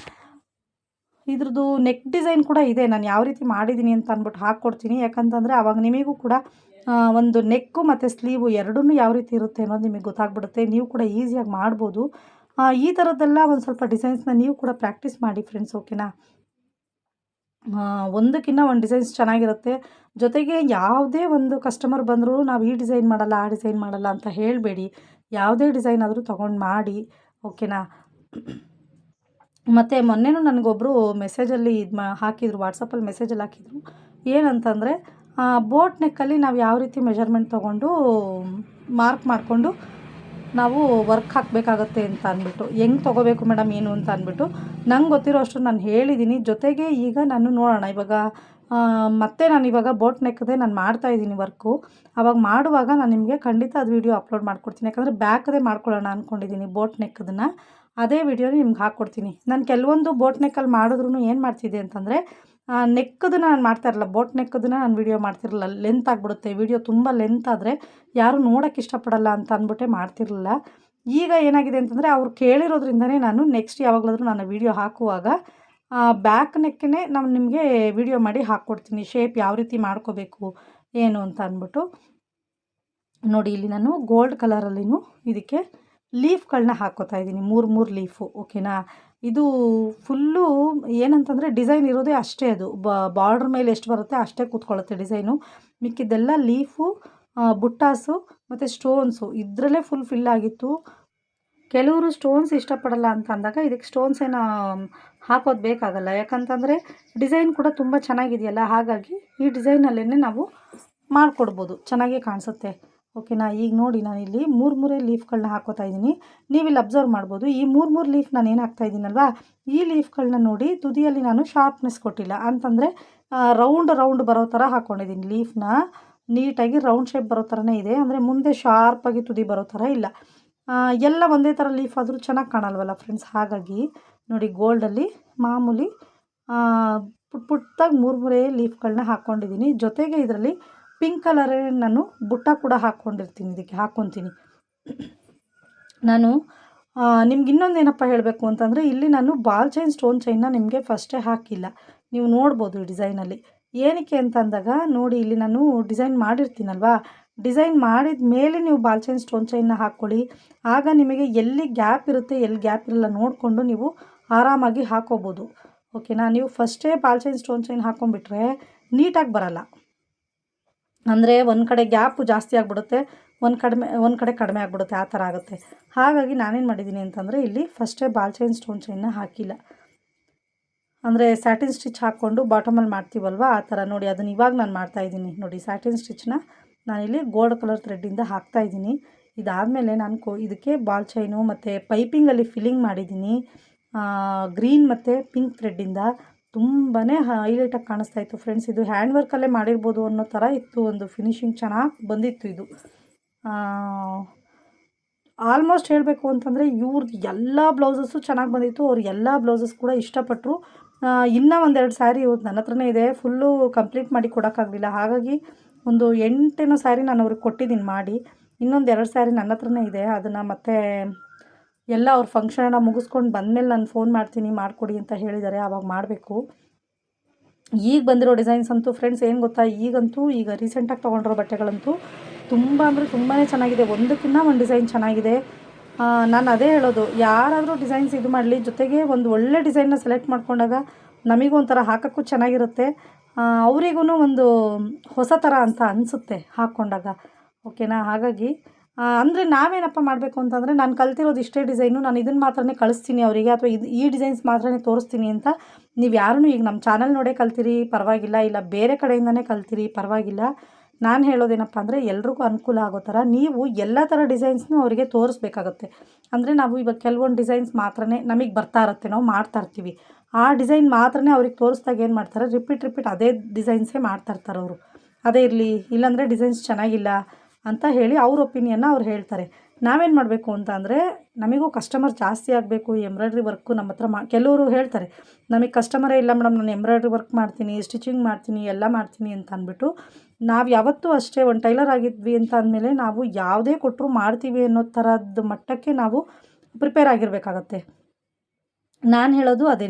ಇದ್ರದ್ದು ನೆಕ್ ಡಿಸೈನ್ ಕೂಡ ಇದೆ. ನಾನು ಯಾವ ರೀತಿ ಮಾಡಿದ್ದೀನಿ ಅಂತ ಅಂದ್ಬಿಟ್ಟು ಹಾಕ್ಕೊಡ್ತೀನಿ. ಯಾಕಂತಂದರೆ ಆವಾಗ ನಿಮಗೂ ಕೂಡ ಒಂದು ನೆಕ್ಕು ಮತ್ತು ಸ್ಲೀವು ಎರಡೂ ಯಾವ ರೀತಿ ಇರುತ್ತೆ ಅನ್ನೋದು ನಿಮಗೆ ಗೊತ್ತಾಗ್ಬಿಡುತ್ತೆ. ನೀವು ಕೂಡ ಈಸಿಯಾಗಿ ಮಾಡ್ಬೋದು. ಈ ಥರದ್ದೆಲ್ಲ ಒಂದು ಸ್ವಲ್ಪ ಡಿಸೈನ್ಸ್ನ ನೀವು ಕೂಡ ಪ್ರಾಕ್ಟೀಸ್ ಮಾಡಿ ಫ್ರೆಂಡ್ಸ್, ಓಕೆನಾ? ಒಂದಕ್ಕಿಂತ ಒಂದು ಡಿಸೈನ್ಸ್ ಚೆನ್ನಾಗಿರುತ್ತೆ. ಜೊತೆಗೆ ಯಾವುದೇ ಒಂದು ಕಸ್ಟಮರ್ ಬಂದರೂ ನಾವು ಈ ಡಿಸೈನ್ ಮಾಡಲ್ಲ, ಆ ಡಿಸೈನ್ ಮಾಡಲ್ಲ ಅಂತ ಹೇಳಬೇಡಿ. ಯಾವುದೇ ಡಿಸೈನ್ ಆದರೂ ತೊಗೊಂಡು ಮಾಡಿ, ಓಕೆನಾ? ಮತ್ತು ಮೊನ್ನೆನೂ ನನಗೊಬ್ಬರು ಮೆಸೇಜಲ್ಲಿ ಇದು ಮಾ, ಹಾಕಿದರು ವಾಟ್ಸಪ್ಪಲ್ಲಿ ಮೆಸೇಜಲ್ಲಿ ಹಾಕಿದರು. ಏನಂತಂದರೆ ಬೋಟ್ ನೆಕ್ಕಲ್ಲಿ ನಾವು ಯಾವ ರೀತಿ ಮೆಜರ್ಮೆಂಟ್ ತೊಗೊಂಡು ಮಾರ್ಕ್ ಮಾಡಿಕೊಂಡು ನಾವು ವರ್ಕ್ ಹಾಕಬೇಕಾಗತ್ತೆ ಅಂತ ಅಂದ್ಬಿಟ್ಟು, ಹೆಂಗೆ ತೊಗೋಬೇಕು ಮೇಡಮ್ ಏನು ಅಂತ ಅಂದ್ಬಿಟ್ಟು, ನಂಗೆ ಗೊತ್ತಿರೋ ಅಷ್ಟು ನಾನು ಹೇಳಿದ್ದೀನಿ ಜೊತೆಗೆ ಈಗ ನಾನು ನೋಡೋಣ, ಇವಾಗ ಮತ್ತೆ ನಾನು ಇವಾಗ ಬೋಟ್ ನೆಕ್ಕದೆ ನಾನು ಮಾಡ್ತಾ ಇದ್ದೀನಿ ವರ್ಕು ಅವಾಗ ಮಾಡುವಾಗ ನಾನು ನಿಮಗೆ ಖಂಡಿತ ಅದು ವೀಡಿಯೋ ಅಪ್ಲೋಡ್ ಮಾಡ್ಕೊಡ್ತೀನಿ. ಯಾಕಂದರೆ ಬ್ಯಾಕದೇ ಮಾಡ್ಕೊಳ್ಳೋಣ ಅಂದ್ಕೊಂಡಿದ್ದೀನಿ ಬೋಟ್ ನೆಕ್ಕದನ್ನು. ಅದೇ ವಿಡಿಯೋನ ನಿಮ್ಗೆ ಹಾಕ್ಕೊಡ್ತೀನಿ. ನಾನು ಕೆಲವೊಂದು ಬೋಟ್ ನೆಕ್ಕಲ್ಲಿ ಮಾಡಿದ್ರು ಏನು ಮಾಡ್ತಿದ್ದೆ ಅಂತಂದರೆ ನೆಕ್ಕದನ್ನ ನಾನು ಮಾಡ್ತಾ ಇರಲ್ಲ. ಬೋಟ್ ನೆಕ್ಕದನ್ನ ನಾನು ವೀಡಿಯೋ ಮಾಡ್ತಿರಲಿಲ್ಲ ಲೆಂತ್ ಆಗಿಬಿಡುತ್ತೆ. ವಿಡಿಯೋ ತುಂಬ ಲೆಂತ್ ಆದರೆ ಯಾರು ನೋಡೋಕ್ಕೆ ಇಷ್ಟಪಡಲ್ಲ ಅಂತ ಅಂದ್ಬಿಟ್ಟೆ ಮಾಡ್ತಿರಲಿಲ್ಲ. ಈಗ ಏನಾಗಿದೆ ಅಂತಂದರೆ ಅವ್ರು ಕೇಳಿರೋದ್ರಿಂದನೇ ನಾನು ನೆಕ್ಸ್ಟ್ ಯಾವಾಗಲಾದರೂ ನಾನು ವೀಡಿಯೋ ಹಾಕುವಾಗ ಬ್ಯಾಕ್ ನೆಕ್ಕೇ ನಾನು ನಿಮಗೆ ವಿಡಿಯೋ ಮಾಡಿ ಹಾಕ್ಕೊಡ್ತೀನಿ ಶೇಪ್ ಯಾವ ರೀತಿ ಮಾಡ್ಕೋಬೇಕು, ಏನು ಅಂತ ಅಂದ್ಬಿಟ್ಟು ನೋಡಿ, ಇಲ್ಲಿ ನಾನು ಗೋಲ್ಡ್ ಕಲರಲ್ಲಿನೂ ಇದಕ್ಕೆ ಲೀಫ್ಗಳನ್ನ ಹಾಕೋತಾ ಇದ್ದೀನಿ. ಮೂರು ಮೂರು ಲೀಫು ಓಕೆನಾ ಇದು ಫುಲ್ಲು ಏನಂತಂದರೆ ಡಿಸೈನ್ ಇರೋದೇ ಅಷ್ಟೇ ಅದು. ಬಾರ್ಡ್ರ್ ಮೇಲೆ ಎಷ್ಟು ಬರುತ್ತೆ ಅಷ್ಟೇ ಕೂತ್ಕೊಳ್ಳುತ್ತೆ ಡಿಸೈನು. ಮಿಕ್ಕಿದ್ದೆಲ್ಲ ಲೀಫು ಬುಟ್ಟಾಸು ಮತ್ತು ಸ್ಟೋನ್ಸು. ಇದರಲ್ಲೇ ಫುಲ್ ಫಿಲ್ ಆಗಿತ್ತು. ಕೆಲವರು ಸ್ಟೋನ್ಸ್ ಇಷ್ಟಪಡಲ್ಲ ಅಂತ ಅಂದಾಗ ಇದಕ್ಕೆ ಸ್ಟೋನ್ಸ್ ಏನು ಹಾಕೋದು ಬೇಕಾಗಲ್ಲ. ಯಾಕಂತಂದರೆ ಡಿಸೈನ್ ಕೂಡ ತುಂಬ ಚೆನ್ನಾಗಿದೆಯಲ್ಲ, ಹಾಗಾಗಿ ಈ ಡಿಸೈನಲ್ಲೇ ನಾವು ಮಾಡಿಕೊಡ್ಬೋದು. ಚೆನ್ನಾಗೇ ಕಾಣಿಸುತ್ತೆ. ಓಕೆನಾ? ಈಗ ನೋಡಿ ನಾನಿಲ್ಲಿ ಮೂರು ಮೂರೇ ಲೀಫ್ಗಳನ್ನ ಹಾಕೋತಾ ಇದ್ದೀನಿ. ನೀವಿಲ್ಲಿ ಅಬ್ಸರ್ವ್ ಮಾಡ್ಬೋದು. ಈ ಮೂರು ಮೂರು ಲೀಫ್ ನಾನು ಏನು ಹಾಕ್ತಾ ಇದ್ದೀನಲ್ವಾ? ಈ ಲೀಫ್ಗಳನ್ನ ನೋಡಿ ತುದಿಯಲ್ಲಿ ನಾನು ಶಾರ್ಪ್ನೆಸ್ ಕೊಟ್ಟಿಲ್ಲ. ಅಂತಂದರೆ ರೌಂಡ್ ರೌಂಡ್ ಬರೋ ಥರ ಹಾಕ್ಕೊಂಡಿದ್ದೀನಿ ಲೀಫ್ನ. ನೀಟಾಗಿ ರೌಂಡ್ ಶೇಪ್ ಬರೋ ಥರನೇ ಇದೆ. ಅಂದರೆ ಮುಂದೆ ಶಾರ್ಪಾಗಿ ತುದಿ ಬರೋ ಥರ ಇಲ್ಲ. ಎಲ್ಲ ಒಂದೇ ಥರ ಲೀಫ್ ಆದರೂ ಚೆನ್ನಾಗಿ ಕಾಣಲ್ವಲ್ಲ ಫ್ರೆಂಡ್ಸ್ ಹಾಗಾಗಿ ನೋಡಿ ಗೋಲ್ಡಲ್ಲಿ ಮಾಮೂಲಿ ಪುಟ್ ಪುಟ್ಟಾಗಿ ಮೂರು ಮೂರೇ ಲೀಫ್ಗಳನ್ನ ಹಾಕ್ಕೊಂಡಿದ್ದೀನಿ ಜೊತೆಗೆ ಇದರಲ್ಲಿ ಪಿಂಕ್ ಕಲರೇ ನಾನು ಬುಟ್ಟ ಕೂಡ ಹಾಕ್ಕೊಂಡಿರ್ತೀನಿ, ಇದಕ್ಕೆ ಹಾಕ್ಕೊತೀನಿ ನಾನು ನಿಮ್ಗೆ ಇನ್ನೊಂದು ಏನಪ್ಪ ಹೇಳಬೇಕು ಅಂತಂದರೆ, ಇಲ್ಲಿ ನಾನು ಬಾಲ್ ಚೈನ್, ಸ್ಟೋನ್ ಚೈನ್ನ ನಿಮಗೆ ಫಸ್ಟೇ ಹಾಕಿಲ್ಲ. ನೀವು ನೋಡ್ಬೋದು ಈ ಡಿಸೈನಲ್ಲಿ. ಏನಕ್ಕೆ ಅಂತಂದಾಗ, ನೋಡಿ ಇಲ್ಲಿ ನಾನು ಡಿಸೈನ್ ಮಾಡಿರ್ತೀನಲ್ವಾ? ಡಿಸೈನ್ ಮಾಡಿದ ಮೇಲೆ ನೀವು ಬಾಲ್ ಚೈನ್, ಸ್ಟೋನ್ ಚೈನ್ನ ಹಾಕ್ಕೊಳ್ಳಿ. ಆಗ ನಿಮಗೆ ಎಲ್ಲಿ ಗ್ಯಾಪ್ ಇರುತ್ತೆ, ಎಲ್ಲಿ ಗ್ಯಾಪ್ ಇರಲ್ಲ ನೋಡಿಕೊಂಡು ನೀವು ಆರಾಮಾಗಿ ಹಾಕೋಬೋದು. ಓಕೆನಾ? ನೀವು ಫಸ್ಟೇ ಬಾಲ್ ಚೈನ್, ಸ್ಟೋನ್ ಚೈನ್ ಹಾಕ್ಕೊಂಬಿಟ್ರೆ ನೀಟಾಗಿ ಬರಲ್ಲ. ಅಂದರೆ ಒಂದು ಕಡೆ ಗ್ಯಾಪು ಜಾಸ್ತಿ ಆಗಿಬಿಡುತ್ತೆ, ಒಂದು ಕಡಿಮೆ, ಒಂದು ಕಡೆ ಕಡಿಮೆ ಆಗಿಬಿಡುತ್ತೆ, ಆ ಥರ ಆಗುತ್ತೆ. ಹಾಗಾಗಿ ನಾನೇನು ಮಾಡಿದ್ದೀನಿ ಅಂತಂದರೆ ಇಲ್ಲಿ ಫಸ್ಟೇ ಬಾಲ್ ಚೈನ್ ಸ್ಟೋನ್ ಚೈನ್ನ ಹಾಕಿಲ್ಲ. ಅಂದರೆ ಸ್ಯಾಟಿನ್ ಸ್ಟಿಚ್ ಹಾಕ್ಕೊಂಡು ಬಾಟಮಲ್ಲಿ ಮಾಡ್ತೀವಲ್ವ, ಆ ಥರ ನೋಡಿ, ಅದನ್ನು ಇವಾಗ ನಾನು ಮಾಡ್ತಾಯಿದ್ದೀನಿ ನೋಡಿ ಸ್ಯಾಟಿನ್ ಸ್ಟಿಚ್ನ ನಾನಿಲ್ಲಿ ಗೋಲ್ಡ್ ಕಲರ್ ಥ್ರೆಡ್ಡಿಂದ ಹಾಕ್ತಾಯಿದ್ದೀನಿ ಇದಾದಮೇಲೆ ನಾನು ಕೋ, ಇದಕ್ಕೆ ಬಾಲ್ ಚೈನು ಮತ್ತು ಪೈಪಿಂಗಲ್ಲಿ ಫಿಲ್ಲಿಂಗ್ ಮಾಡಿದ್ದೀನಿ. ಗ್ರೀನ್ ಮತ್ತು ಪಿಂಕ್ ಥ್ರೆಡ್ಡಿಂದ ತುಂಬಾ ಹೈಲೈಟಾಗಿ ಕಾಣಿಸ್ತಾ ಇತ್ತು ಫ್ರೆಂಡ್ಸ್ ಇದು ಹ್ಯಾಂಡ್ ವರ್ಕಲ್ಲೇ ಮಾಡಿರ್ಬೋದು ಅನ್ನೋ ಥರ ಇತ್ತು ಒಂದು ಫಿನಿಶಿಂಗ್ ಚೆನ್ನಾಗಿ ಬಂದಿತ್ತು ಇದು. ಆಲ್ಮೋಸ್ಟ್ ಹೇಳಬೇಕು ಅಂತಂದರೆ ಇವ್ರದ್ದು ಎಲ್ಲ ಬ್ಲೌಸಸ್ಸು ಚೆನ್ನಾಗಿ ಬಂದಿತ್ತು. ಅವ್ರು ಎಲ್ಲ ಬ್ಲೌಸಸ್ ಕೂಡ ಇಷ್ಟಪಟ್ಟರು ಇನ್ನೂ ಒಂದೆರಡು ಸ್ಯಾರಿ ಇವತ್ತು ನನ್ನ ಹತ್ರನೇ ಇದೆ. ಫುಲ್ಲು ಕಂಪ್ಲೀಟ್ ಮಾಡಿ ಕೊಡೋಕ್ಕಾಗಲಿಲ್ಲ. ಹಾಗಾಗಿ ಒಂದು ಎಂಟೇನೋ ಸ್ಯಾರಿ ನಾನು ಅವ್ರಿಗೆ ಕೊಟ್ಟಿದ್ದೀನಿ ಮಾಡಿ. ಇನ್ನೊಂದು ಎರಡು ಸ್ಯಾರಿ ನನ್ನ ಹತ್ರನೇ ಇದೆ. ಅದನ್ನು ಮತ್ತೆ ಎಲ್ಲ ಅವ್ರ ಫಂಕ್ಷನನ್ನ ಮುಗಿಸ್ಕೊಂಡು ಬಂದಮೇಲೆ ನಾನು ಫೋನ್ ಮಾಡ್ತೀನಿ, ಮಾಡಿಕೊಡಿ ಅಂತ ಹೇಳಿದ್ದಾರೆ ಆವಾಗ ಮಾಡಬೇಕು. ಈಗ ಬಂದಿರೋ ಡಿಸೈನ್ಸ್ ಅಂತೂ ಫ್ರೆಂಡ್ಸ್ ಏನು ಗೊತ್ತಾ, ಈಗಂತೂ ಈಗ ರೀಸೆಂಟಾಗಿ ತೊಗೊಂಡಿರೋ ಬಟ್ಟೆಗಳಂತೂ ತುಂಬ ಅಂದರೆ ತುಂಬಾ ಚೆನ್ನಾಗಿದೆ. ಒಂದಕ್ಕಿಂತ ಒಂದು ಡಿಸೈನ್ ಚೆನ್ನಾಗಿದೆ. ನಾನು ಅದೇ ಹೇಳೋದು, ಯಾರಾದರೂ ಡಿಸೈನ್ಸ್ ಇದು ಮಾಡಲಿ, ಜೊತೆಗೆ ಒಂದು ಒಳ್ಳೆ ಡಿಸೈನ್ನ ಸೆಲೆಕ್ಟ್ ಮಾಡ್ಕೊಂಡಾಗ ನಮಗೂ ಒಂಥರ ಹಾಕೋಕ್ಕೂ ಚೆನ್ನಾಗಿರುತ್ತೆ. ಅವರಿಗೂ ಒಂದು ಹೊಸ ಥರ ಅಂತ ಅನಿಸುತ್ತೆ ಹಾಕ್ಕೊಂಡಾಗ. ಓಕೆನಾ? ಹಾಗಾಗಿ ಅಂದರೆ ನಾವೇನಪ್ಪ ಮಾಡಬೇಕು ಅಂತಂದರೆ ನಾನು ಕಲ್ತಿರೋದು ಇಷ್ಟೇ ಡಿಸೈನು, ನಾನು ಇದನ್ನು ಮಾತ್ರನೇ ಕಳಿಸ್ತೀನಿ ಅವರಿಗೆ ಅಥವಾ ಇದು ಈ ಡಿಸೈನ್ಸ್ ಮಾತ್ರನೇ ತೋರಿಸ್ತೀನಿ ಅಂತ ನೀವು ಯಾರೂ ಈಗ ನಮ್ಮ ಚಾನಲ್ ನೋಡೇ ಕಲ್ತಿರಿ, ಪರವಾಗಿಲ್ಲ. ಇಲ್ಲ, ಬೇರೆ ಕಡೆಯಿಂದನೇ ಕಲ್ತಿರಿ, ಪರವಾಗಿಲ್ಲ. ನಾನು ಹೇಳೋದೇನಪ್ಪ ಅಂದರೆ ಎಲ್ರಿಗೂ ಅನುಕೂಲ ಆಗೋ ಥರ ನೀವು ಎಲ್ಲ ಥರ ಡಿಸೈನ್ಸ್ನೂ ಅವರಿಗೆ ತೋರಿಸ್ಬೇಕಾಗತ್ತೆ. ಅಂದರೆ ನಾವು ಇವಾಗ ಕೆಲವೊಂದು ಡಿಸೈನ್ಸ್ ಮಾತ್ರನೇ ನಮಗೆ ಬರ್ತಾ ಇರುತ್ತೆ, ನಾವು ಮಾಡ್ತಾ ಇರ್ತೀವಿ. ಆ ಡಿಸೈನ್ ಮಾತ್ರನೇ ಅವ್ರಿಗೆ ತೋರಿಸ್ದಾಗ ಏನು ಮಾಡ್ತಾರೆ? ರಿಪೀಟ್ ರಿಪೀಟ್ ಅದೇ ಡಿಸೈನ್ಸೇ ಮಾಡ್ತಾ ಇರ್ತಾರೆ ಅವರು. ಅದೇ ಇರಲಿ, ಇಲ್ಲಾಂದರೆ ಡಿಸೈನ್ಸ್ ಚೆನ್ನಾಗಿಲ್ಲ. ಅಂತ ಹೇಳಿ ಅವ್ರ ಒಪಿನಿಯನ್ನ ಅವ್ರು ಹೇಳ್ತಾರೆ. ನಾವೇನು ಮಾಡಬೇಕು ಅಂತ ಅಂದರೆ, ನಮಗೂ ಕಸ್ಟಮರ್ ಜಾಸ್ತಿ ಆಗಬೇಕು ಎಂಬ್ರಾಯ್ಡ್ರಿ ವರ್ಕು ನಮ್ಮ ಹತ್ರ ಮಾ, ಕೆಲವರು ಹೇಳ್ತಾರೆ, ನಮಗೆ ಕಸ್ಟಮರೇ ಇಲ್ಲ ಮೇಡಮ್ ನಾನು ಎಂಬ್ರಾಯ್ಡ್ರಿ ವರ್ಕ್ ಮಾಡ್ತೀನಿ ಸ್ಟಿಚಿಂಗ್ ಮಾಡ್ತೀನಿ, ಎಲ್ಲ ಮಾಡ್ತೀನಿ ಅಂತ ಅಂದ್ಬಿಟ್ಟು, ನಾವು ಯಾವತ್ತೂ ಅಷ್ಟೇ ಒಂದು ಟೈಲರ್ ಆಗಿದ್ವಿ ಅಂತ ಅಂದಮೇಲೆ ನಾವು ಯಾವುದೇ ಕೊಟ್ಟರು ಮಾಡ್ತೀವಿ ಅನ್ನೋ ಥರದ ಮಟ್ಟಕ್ಕೆ ನಾವು ಪ್ರಿಪೇರ್ ಆಗಿರಬೇಕಾಗತ್ತೆ. ನಾನು ಹೇಳೋದು ಅದೇ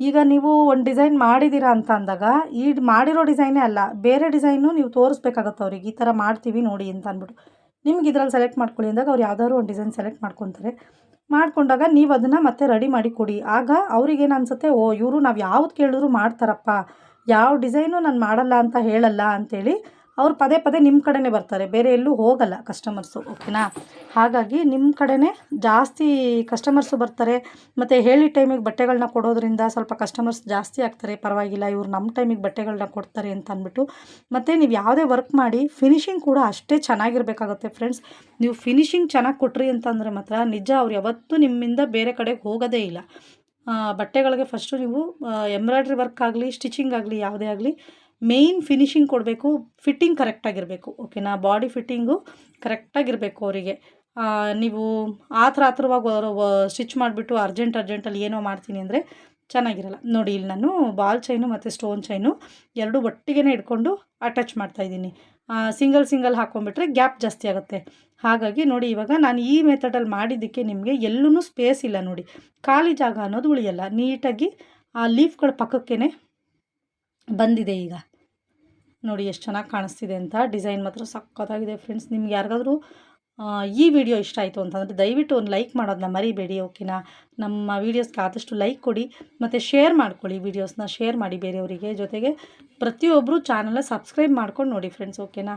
ಈಗ ನೀವು ಒಂದು ಡಿಸೈನ್ ಮಾಡಿದ್ದೀರಾ ಅಂತ ಅಂದಾಗ, ಈ ಮಾಡಿರೋ ಡಿಸೈನೇ ಅಲ್ಲ, ಬೇರೆ ಡಿಸೈನು ನೀವು ತೋರಿಸ್ಬೇಕಾಗತ್ತೆ ಅವ್ರಿಗೆ, ಈ ಥರ ಮಾಡ್ತೀವಿ ನೋಡಿ ಅಂತ ಅಂದ್ಬಿಟ್ಟು. ನಿಮ್ಗೆ ಇದ್ರಲ್ಲಿ ಸೆಲೆಕ್ಟ್ ಮಾಡ್ಕೊಳ್ಳಿ ಅಂದಾಗ ಅವ್ರು ಯಾವ್ದಾದ್ರು ಒಂದು ಡಿಸೈನ್ ಸೆಲೆಕ್ಟ್ ಮಾಡ್ಕೊತಾರೆ. ಮಾಡ್ಕೊಂಡಾಗ ನೀವು ಅದನ್ನು ಮತ್ತೆ ರೆಡಿ ಮಾಡಿ ಕೊಡಿ. ಆಗ ಅವ್ರಿಗೇನು ಅನಿಸುತ್ತೆ, ಓ, ಇವರು ನಾವು ಯಾವ್ದು ಕೇಳಿದ್ರು ಮಾಡ್ತಾರಪ್ಪ, ಯಾವ ಡಿಸೈನು ನಾನು ಮಾಡಲ್ಲ ಅಂತ ಹೇಳಲ್ಲ ಅಂಥೇಳಿ ಅವ್ರು ಪದೇ ಪದೇ ನಿಮ್ಮ ಕಡೆನೇ ಬರ್ತಾರೆ. ಬೇರೆ ಎಲ್ಲೂ ಹೋಗಲ್ಲ ಕಸ್ಟಮರ್ಸು ಓಕೆನಾ ಹಾಗಾಗಿ ನಿಮ್ಮ ಕಡೆನೇ ಜಾಸ್ತಿ ಕಸ್ಟಮರ್ಸು ಬರ್ತಾರೆ. ಮತ್ತು ಹೇಳಿ ಟೈಮಿಗೆ ಬಟ್ಟೆಗಳನ್ನ ಕೊಡೋದ್ರಿಂದ ಸ್ವಲ್ಪ ಕಸ್ಟಮರ್ಸ್ ಜಾಸ್ತಿ ಆಗ್ತಾರೆ. ಪರವಾಗಿಲ್ಲ, ಇವ್ರು ನಮ್ಮ ಟೈಮಿಗೆ ಬಟ್ಟೆಗಳನ್ನ ಕೊಡ್ತಾರೆ ಅಂತ ಅಂದ್ಬಿಟ್ಟು. ಮತ್ತು ನೀವು ಯಾವುದೇ ವರ್ಕ್ ಮಾಡಿ ಫಿನಿಶಿಂಗ್ ಕೂಡ ಅಷ್ಟೇ ಚೆನ್ನಾಗಿರಬೇಕಾಗುತ್ತೆ ಫ್ರೆಂಡ್ಸ್ ನೀವು ಫಿನಿಶಿಂಗ್ ಚೆನ್ನಾಗಿ ಕೊಟ್ರಿ ಅಂತಂದರೆ ಮಾತ್ರ ನಿಜ ಅವ್ರು ಯಾವತ್ತೂ ನಿಮ್ಮಿಂದ ಬೇರೆ ಕಡೆಗೆ ಹೋಗೋದೇ ಇಲ್ಲ. ಬಟ್ಟೆಗಳಿಗೆ ಫಸ್ಟು ನೀವು ಎಂಬ್ರಾಯ್ಡ್ರಿ ವರ್ಕ್ ಆಗಲಿ ಸ್ಟಿಚಿಂಗ್ ಆಗಲಿ, ಯಾವುದೇ ಆಗಲಿ ಮೇಯ್ನ್ ಫಿನಿಶಿಂಗ್ ಕೊಡಬೇಕು ಫಿಟ್ಟಿಂಗ್ ಕರೆಕ್ಟಾಗಿರಬೇಕು ಓಕೆನಾ ಬಾಡಿ ಫಿಟ್ಟಿಂಗು ಕರೆಕ್ಟಾಗಿರಬೇಕು ಅವರಿಗೆ. ನೀವು ಆತರ ಆತರವಾಗಿ ಸ್ಟಿಚ್ ಮಾಡಿಬಿಟ್ಟು ಅರ್ಜೆಂಟ್ ಅರ್ಜೆಂಟಲ್ಲಿ ಏನೋ ಮಾಡ್ತೀನಿ ಅಂದರೆ ಚೆನ್ನಾಗಿರಲ್ಲ. ನೋಡಿ, ಇಲ್ಲಿ ನಾನು ಬಾಲ್ ಚೈನು ಮತ್ತು ಸ್ಟೋನ್ ಚೈನು ಎರಡೂ ಒಟ್ಟಿಗೆ ಇಟ್ಕೊಂಡು ಅಟ್ಯಾಚ್ ಮಾಡ್ತಾಯಿದ್ದೀನಿ ಸಿಂಗಲ್ ಸಿಂಗಲ್ ಹಾಕ್ಕೊಂಬಿಟ್ರೆ ಗ್ಯಾಪ್ ಜಾಸ್ತಿ ಆಗುತ್ತೆ. ಹಾಗಾಗಿ ನೋಡಿ, ಇವಾಗ ನಾನು ಈ ಮೆಥಡಲ್ಲಿ ಮಾಡಿದ್ದಕ್ಕೆ ನಿಮಗೆ ಎಲ್ಲೂ ಸ್ಪೇಸ್ ಇಲ್ಲ ನೋಡಿ. ಖಾಲಿ ಜಾಗ ಅನ್ನೋದು ಉಳಿಯಲ್ಲ. ನೀಟಾಗಿ ಆ ಲೀಫ್ಗಳ ಪಕ್ಕಕ್ಕೇ ಬಂದಿದೆ ಈಗ. ನೋಡಿ ಎಷ್ಟು ಚೆನ್ನಾಗಿ ಕಾಣಿಸ್ತಿದೆ ಅಂತ. ಡಿಸೈನ್ ಮಾತ್ರ ಸಕ್ಕತ್ತಾಗಿದೆ ಫ್ರೆಂಡ್ಸ್. ನಿಮ್ಗೆ ಯಾರಿಗಾದರೂ ಈ ವಿಡಿಯೋ ಇಷ್ಟ ಆಯಿತು ಅಂತಂದರೆ ದಯವಿಟ್ಟು ಒಂದು ಲೈಕ್ ಮಾಡೋದನ್ನ ಮರಿಬೇಡಿ, ಓಕೆನಾ? ನಮ್ಮ ವೀಡಿಯೋಸ್ಗೆ ಆದಷ್ಟು ಲೈಕ್ ಕೊಡಿ, ಮತ್ತು ಶೇರ್ ಮಾಡ್ಕೊಳ್ಳಿ ವೀಡಿಯೋಸ್ನ, ಶೇರ್ ಮಾಡಿ ಬೇರೆಯವರಿಗೆ. ಜೊತೆಗೆ ಪ್ರತಿಯೊಬ್ಬರು ಚಾನಲ್ನ ಸಬ್ಸ್ಕ್ರೈಬ್ ಮಾಡ್ಕೊಂಡು ನೋಡಿ ಫ್ರೆಂಡ್ಸ್, ಓಕೆನಾ?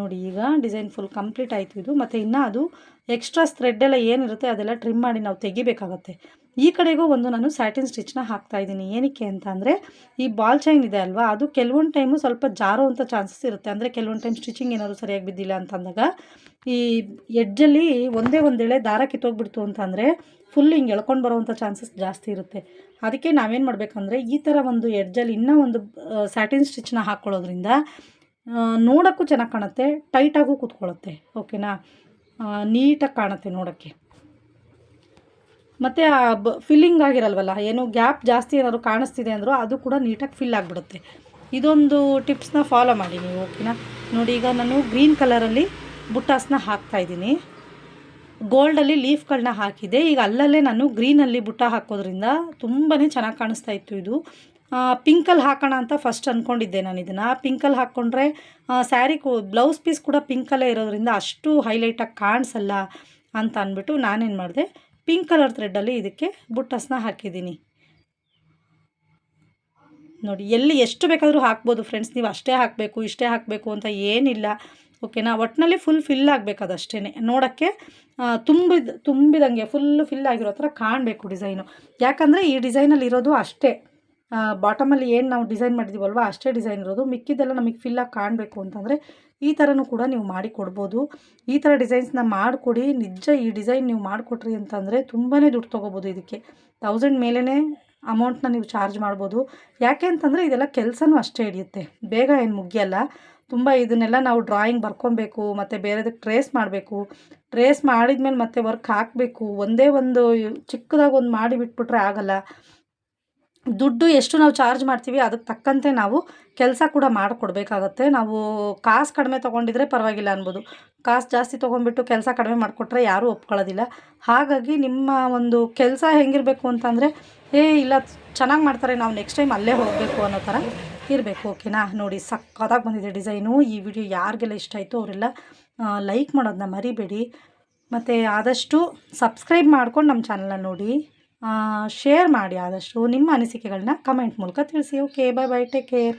ನೋಡಿ, ಈಗ ಡಿಸೈನ್ ಫುಲ್ ಕಂಪ್ಲೀಟ್ ಆಯಿತು ಇದು. ಮತ್ತು ಇನ್ನೂ ಅದು ಎಕ್ಸ್ಟ್ರಾ ಥ್ರೆಡ್ ಎಲ್ಲ ಏನಿರುತ್ತೆ ಅದೆಲ್ಲ ಟ್ರಿಮ್ ಮಾಡಿ ನಾವು ತೆಗಿಬೇಕಾಗತ್ತೆ. ಈ ಕಡೆಗೂ ಒಂದು ನಾನು ಸ್ಯಾಟಿನ್ ಸ್ಟಿಚ್ನ ಹಾಕ್ತಾ ಇದ್ದೀನಿ. ಏನಕ್ಕೆ ಅಂತ ಅಂದರೆ, ಈ ಬಾಲ್ ಚೈನ್ ಇದೆ ಅಲ್ವಾ, ಅದು ಕೆಲವೊಂದು ಟೈಮು ಸ್ವಲ್ಪ ಜಾರೋವಂಥ ಚಾನ್ಸಸ್ ಇರುತ್ತೆ. ಅಂದರೆ ಕೆಲವೊಂದು ಟೈಮ್ ಸ್ಟಿಚಿಂಗ್ ಏನಾದ್ರು ಸರಿಯಾಗಿ ಬಿದ್ದಿಲ್ಲ ಅಂತಂದಾಗ, ಈ ಎಡ್ಜಲ್ಲಿ ಒಂದೇ ಒಂದೆಳೆ ದಾರ ಕಿತ್ತೋಗ್ಬಿಡ್ತು ಅಂತಂದರೆ ಫುಲ್ ಹಿಂಗೆ ಎಳ್ಕೊಂಡು ಬರೋವಂಥ ಚಾನ್ಸಸ್ ಜಾಸ್ತಿ ಇರುತ್ತೆ. ಅದಕ್ಕೆ ನಾವೇನು ಮಾಡಬೇಕಂದ್ರೆ, ಈ ಥರ ಒಂದು ಎಡ್ಜಲ್ಲಿ ಇನ್ನೂ ಒಂದು ಸ್ಯಾಟಿನ್ ಸ್ಟಿಚ್ನ ಹಾಕ್ಕೊಳ್ಳೋದ್ರಿಂದ ನೋಡೋಕ್ಕೂ ಚೆನ್ನಾಗಿ ಕಾಣುತ್ತೆ ಟೈಟಾಗೂ ಕೂತ್ಕೊಳ್ಳುತ್ತೆ ಓಕೆನಾ ನೀಟಾಗಿ ಕಾಣುತ್ತೆ ನೋಡೋಕ್ಕೆ. ಮತ್ತು ಆ ಬ ಫಿಲ್ಲಿಂಗ್ ಆಗಿರಲ್ವಲ್ಲ, ಏನು ಗ್ಯಾಪ್ ಜಾಸ್ತಿ ಏನಾದ್ರು ಕಾಣಿಸ್ತಿದೆ ಅಂದರೂ ಅದು ಕೂಡ ನೀಟಾಗಿ ಫಿಲ್ ಆಗಿಬಿಡುತ್ತೆ. ಇದೊಂದು ಟಿಪ್ಸ್ನ ಫಾಲೋ ಮಾಡಿ ನೀವು ಓಕೆನಾ ನೋಡಿ, ಈಗ ನಾನು ಗ್ರೀನ್ ಕಲರಲ್ಲಿ ಬುಟ್ಟಾಸ್ನ ಹಾಕ್ತಾಯಿದ್ದೀನಿ ಗೋಲ್ಡಲ್ಲಿ ಲೀಫ್ಗಳನ್ನ ಹಾಕಿದೆ ಈಗ ಅಲ್ಲಲ್ಲೇ ನಾನು ಗ್ರೀನಲ್ಲಿ ಬುಟ್ಟ ಹಾಕೋದ್ರಿಂದ ತುಂಬಾ ಚೆನ್ನಾಗಿ ಕಾಣಿಸ್ತಾ ಇತ್ತು ಇದು. ಪಿಂಕಲ್ಲಿ ಹಾಕೋಣ ಅಂತ ಫಸ್ಟ್ ಅಂದ್ಕೊಂಡಿದ್ದೆ ನಾನು ಇದನ್ನು. ಪಿಂಕಲ್ಲಿ ಹಾಕ್ಕೊಂಡ್ರೆ ಸ್ಯಾರಿ ಬ್ಲೌಸ್ ಪೀಸ್ ಕೂಡ ಪಿಂಕಲ್ಲೇ ಇರೋದ್ರಿಂದ ಅಷ್ಟು ಹೈಲೈಟಾಗಿ ಕಾಣಿಸಲ್ಲ ಅಂತ ಅಂದ್ಬಿಟ್ಟು ನಾನೇನು ಮಾಡಿದೆ ಪಿಂಕ್ ಕಲರ್ ಥ್ರೆಡ್ಡಲ್ಲಿ ಇದಕ್ಕೆ ಬುಟ್ಟಸ್ನ ಹಾಕಿದ್ದೀನಿ. ನೋಡಿ, ಎಲ್ಲಿ ಎಷ್ಟು ಬೇಕಾದರೂ ಹಾಕ್ಬೋದು ಫ್ರೆಂಡ್ಸ್ ನೀವು ಅಷ್ಟೇ ಹಾಕಬೇಕು, ಇಷ್ಟೇ ಹಾಕಬೇಕು ಅಂತ ಏನಿಲ್ಲ ಓಕೆನಾ ಒಟ್ಟಿನಲ್ಲಿ ಫುಲ್ ಫಿಲ್ ಆಗಬೇಕು ಅಷ್ಟೇ ನೋಡೋಕ್ಕೆ ತುಂಬಿದ, ತುಂಬಿದಂಗೆ ಫುಲ್ ಫಿಲ್ ಆಗಿರೋ ಥರ ಕಾಣಬೇಕು ಡಿಸೈನು ಯಾಕಂದರೆ ಈ ಡಿಸೈನಲ್ಲಿ ಇರೋದು ಅಷ್ಟೇ. ಬಾಟಮಲ್ಲಿ ಏನು ನಾವು ಡಿಸೈನ್ ಮಾಡಿದ್ದೀವಲ್ವ ಅಷ್ಟೇ ಡಿಸೈನ್ ಇರೋದು. ಮಿಕ್ಕಿದ್ದೆಲ್ಲ ನಮಗೆ ಫಿಲ್ಲಾಗಿ ಕಾಣಬೇಕು ಅಂತಂದರೆ ಈ ಥರನೂ ಕೂಡ ನೀವು ಮಾಡಿ ಕೊಡ್ಬೋದು. ಈ ಥರ ಡಿಸೈನ್ಸ್ನ ಮಾಡಿಕೊಡಿ. ನಿಜ ಈ ಡಿಸೈನ್ ನೀವು ಮಾಡಿಕೊಟ್ರಿ ಅಂತಂದರೆ ತುಂಬಾ ದುಡ್ಡು ತೊಗೋಬೋದು ಇದಕ್ಕೆ. ತೌಸಂಡ್ ಮೇಲೇ ಅಮೌಂಟ್ನ ನೀವು ಚಾರ್ಜ್ ಮಾಡ್ಬೋದು. ಯಾಕೆ ಅಂತಂದರೆ ಇದೆಲ್ಲ ಕೆಲಸನೂ ಅಷ್ಟೇ ಹಿಡಿಯುತ್ತೆ. ಬೇಗ ಏನು ಮುಗಿಯಲ್ಲ. ತುಂಬ ಇದನ್ನೆಲ್ಲ ನಾವು ಡ್ರಾಯಿಂಗ್ ಬರ್ಕೊಬೇಕು, ಮತ್ತು ಬೇರೆದಕ್ಕೆ ಟ್ರೇಸ್ ಮಾಡಬೇಕು. ಟ್ರೇಸ್ ಮಾಡಿದ್ಮೇಲೆ ಮತ್ತೆ ವರ್ಕ್ ಹಾಕಬೇಕು. ಒಂದೇ ಒಂದು ಚಿಕ್ಕದಾಗಿ ಒಂದು ಮಾಡಿ ಬಿಟ್ಬಿಟ್ರೆ ಆಗಲ್ಲ. ದುಡ್ಡು ಎಷ್ಟು ನಾವು ಚಾರ್ಜ್ ಮಾಡ್ತೀವಿ ಅದಕ್ಕೆ ತಕ್ಕಂತೆ ನಾವು ಕೆಲಸ ಕೂಡ ಮಾಡಿಕೊಡ್ಬೇಕಾಗತ್ತೆ. ನಾವು ಕಾಸು ಕಡಿಮೆ ತೊಗೊಂಡಿದ್ರೆ ಪರವಾಗಿಲ್ಲ ಅನ್ಬೋದು. ಕಾಸು ಜಾಸ್ತಿ ತೊಗೊಂಡ್ಬಿಟ್ಟು ಕೆಲಸ ಕಡಿಮೆ ಮಾಡಿಕೊಟ್ರೆ ಯಾರೂ ಒಪ್ಕೊಳ್ಳೋದಿಲ್ಲ. ಹಾಗಾಗಿ ನಿಮ್ಮ ಒಂದು ಕೆಲಸ ಹೆಂಗಿರಬೇಕು ಅಂತಂದರೆ, ಏ, ಇಲ್ಲ, ಚೆನ್ನಾಗಿ ಮಾಡ್ತಾರೆ, ನಾವು ನೆಕ್ಸ್ಟ್ ಟೈಮ್ ಅಲ್ಲೇ ಹೋಗಬೇಕು ಅನ್ನೋ ಥರ ಇರಬೇಕು ಓಕೆನಾ ನೋಡಿ ಸಕ್ಕತ್ತಾಗಿ ಬಂದಿದೆ ಡಿಸೈನು. ಈ ವಿಡಿಯೋ ಯಾರಿಗೆಲ್ಲ ಇಷ್ಟ ಆಯಿತು ಅವರೆಲ್ಲ ಲೈಕ್ ಮಾಡೋದನ್ನ ಮರಿಬೇಡಿ. ಮತ್ತು ಆದಷ್ಟು ಸಬ್ಸ್ಕ್ರೈಬ್ ಮಾಡ್ಕೊಂಡು ನಮ್ಮ ಚಾನಲನ್ನ ನೋಡಿ. ಶೇರ್ ಮಾಡಿ ಆದಷ್ಟು ನಿಮ್ಮ ಅನಿಸಿಕೆಗಳನ್ನ ಕಮೆಂಟ್ ಮೂಲಕ ತಿಳಿಸಿ. Okay bye bye take care